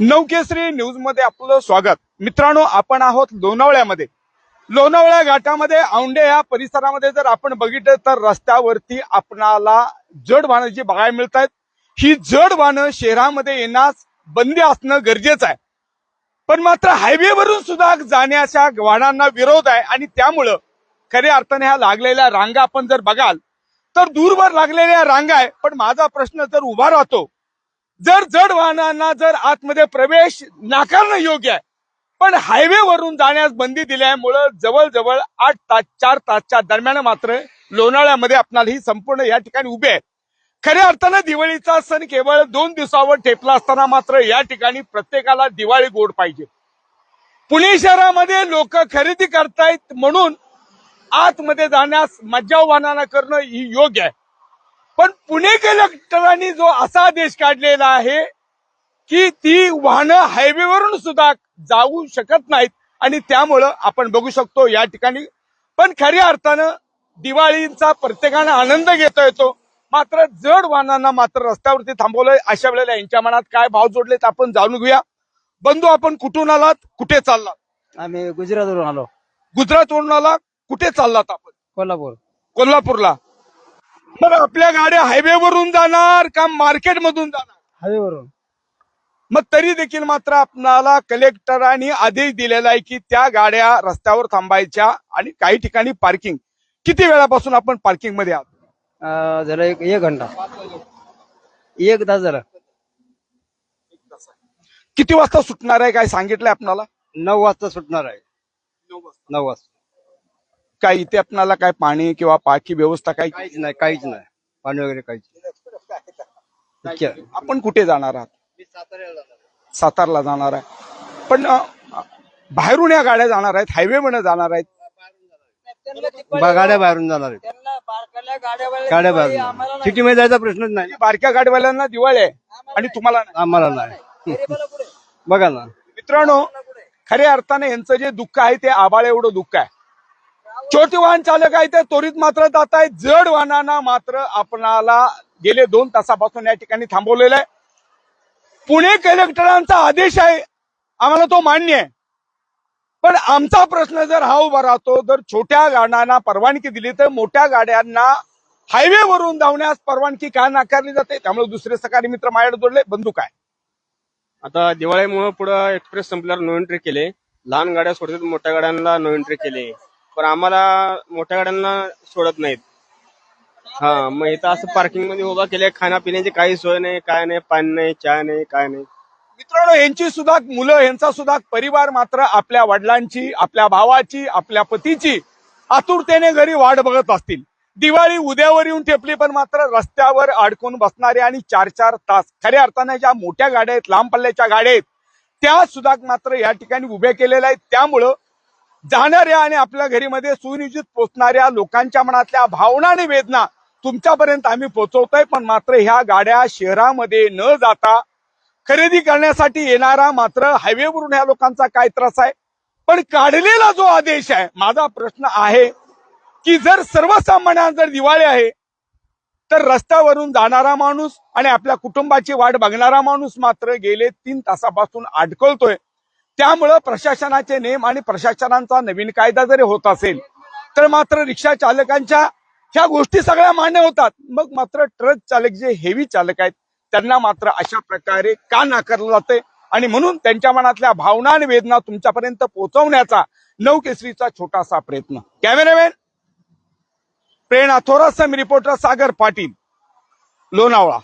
नवकेसरी न्यूजमध्ये आपलं स्वागत. मित्रांनो आपण आहोत लोणावळ्यामध्ये. लोणावळ्या घाटामध्ये औंढे या परिसरामध्ये जर आपण बघितलं तर रस्त्यावरती आपणाला जड वाहनं जी बघायला मिळत आहेत ही जड वाहनं शहरामध्ये येण्यास बंदी असणं गरजेचं आहे. पण मात्र हायवेवरून सुद्धा जाण्याच्या वाहनांना विरोध आहे आणि त्यामुळं खऱ्या अर्थाने ह्या लागलेल्या रांगा आपण जर बघाल तर दूरवर लागलेल्या रांगा आहे पण माझा प्रश्न जर उभा राहतो जर जड वाहनांना जर आतमध्ये प्रवेश नाकारणं योग्य आहे पण हायवेवरून जाण्यास बंदी दिल्यामुळं जवळजवळ आठ तास चार तासच्या दरम्यान मात्र लोणाळ्यामध्ये आपणाला ही संपूर्ण या ठिकाणी उभे आहे. खऱ्या अर्थानं दिवाळीचा सण केवळ दोन दिवसावर ठेपला असताना मात्र या ठिकाणी प्रत्येकाला दिवाळी गोड पाहिजे. पुणे शहरामध्ये लोक खरेदी करतायत म्हणून आतमध्ये जाण्यास मज्जाव वाहनांना करणं ही योग्य आहे. पण पुणे कलेक्टरांनी जो असा आदेश काढलेला आहे की ती वाहनं हायवेवरून सुद्धा जाऊ शकत नाहीत आणि त्यामुळं आपण बघू शकतो या ठिकाणी. पण खऱ्या अर्थानं दिवाळीचा प्रत्येकानं आनंद घेता येतो. मात्र जड वाहनांना मात्र रस्त्यावरती थांबवलंय. अशा वेळेला यांच्या मनात काय भाव जोडलेत आपण जाणून घेऊया. बंधू आपण कुठून आलात? कुठे चाललात? आम्ही गुजरातवरून आलो. गुजरातवरून आला कुठे चाललात आपण? कोल्हापूर. कोल्हापूरला. बरं आपल्या गाड्या हायवेवरून जाणार का मार्केटमधून जाणार? हायवेवरून. मग तरी देखील मात्र आपणाला कलेक्टरांनी आदेश दिलेला आहे की त्या गाड्या रस्त्यावर थांबायच्या आणि काही ठिकाणी पार्किंग. किती वेळापासून आपण पार्किंगमध्ये आहात? अं, झालं एक एक घंटा. एक तास झाला. किती वाजता सुटणार आहे? काय सांगितलंय आपणाला? नऊ वाजता सुटणार आहे. नऊ वाजता. काय इथे आपणाला काय पाणी किंवा पाकी व्यवस्था काय? काहीच नाही काहीच नाही. पाणी वगैरे काहीच नाही. इतक्या- आपण कुठे जाणार आहात? सातारला जाणार आहे. पण अ, बाहेरून या गाड्या जाणार आहेत हायवे जाणार आहेत. बा- गाड्या बाहेरून जाणार आहेत. गाड्या बाहेरून. जाणार. सिटीमध्ये जायचा प्रश्नच नाही. बारक्या गाडीवाल्यांना दिवाळी आहे आणि तुम्हाला नाही. आम्हाला नाही. बघा ना. मित्रांनो खऱ्या अर्थाने यांचं जे दुःख आहे ते आबाळ एवढं दुःख आहे. छोटी वाहन चालक आहे ते त्वरित मात्र जात आहेत. जड वाहनांना मात्र आपणाला गेले दोन तासापासून या ठिकाणी थांबवलेलं आहे. पुणे कलेक्टरांचा आदेश आहे. आम्हाला तो मान्य आहे. पण आमचा प्रश्न जर हा उभा राहतो जर छोट्या गाड्यांना परवानगी दिली तर मोठ्या गाड्यांना हायवेवरून धावण्यास परवानगी का नाकारली जाते? त्यामुळे दुसरे सकाळी मित्र माझ्याकडे जोडले. बंधू काय आता दिवाळीमुळे पुढे एक्सप्रेस संपल्यावर नो एंट्री केले. लहान गाड्या सोडतात मोठ्या गाड्यांना नो एंट्री केले. पण आम्हाला मोठ्या गाड्यांना सोडत नाहीत. हा मग इथं असं पार्किंगमध्ये उभा केले खाण्यापिण्याची काही सोय नाही काय नाही पाणी नाही चहा नाही काय नाही. मित्रांनो यांची सुद्धा मुलं यांचा सुद्धा परिवार मात्र आपल्या वडिलांची आपल्या भावाची आपल्या पतीची आतुरतेने घरी वाट बघत असतील. दिवाळी उद्यावर येऊन ठेपली पण मात्र रस्त्यावर अडकून बसणारे आणि चार चार तास खऱ्या अर्थाने ज्या मोठ्या गाड्या आहेत लांब पल्ल्याच्या गाड्या आहेत त्या सुद्धा मात्र या ठिकाणी उभ्या केलेल्या आहेत. त्यामुळं जाणाऱ्या आणि आपल्या घरीमध्ये सुनियोजित पोचणाऱ्या लोकांच्या मनातल्या भावना आणि वेदना तुमच्यापर्यंत आम्ही पोहोचवतोय पण मात्र ह्या गाड्या शहरामध्ये न जाता खरेदी करण्यासाठी येणारा मात्र हायवेवरून ह्या लोकांचा काय त्रास आहे? पण काढलेला जो आदेश आहे माझा प्रश्न आहे की जर सर्वसामान्यांना जर दिवाळी आहे तर रस्त्यावरून जाणारा माणूस आणि आपल्या कुटुंबाची वाट बघणारा माणूस मात्र गेले तीन तासापासून अडकवतोय. त्यामुळं प्रशासनाचे नियम आणि प्रशासनाचा नवीन कायदा जरी होत असेल तर मात्र रिक्षा चालकांच्या ह्या गोष्टी सगळ्या मान्य होतात. मग मात्र ट्रक चालक जे हेवी चालक आहेत त्यांना मात्र अशा प्रकारे का नाकारलं जाते आणि म्हणून त्यांच्या मनातल्या भावना आणि वेदना तुमच्यापर्यंत पोहोचवण्याचा नवकेसरीचा छोटासा प्रयत्न. कॅमेरामॅन प्रेरणा थोरात सम रिपोर्टर सागर पाटील लोणावळा.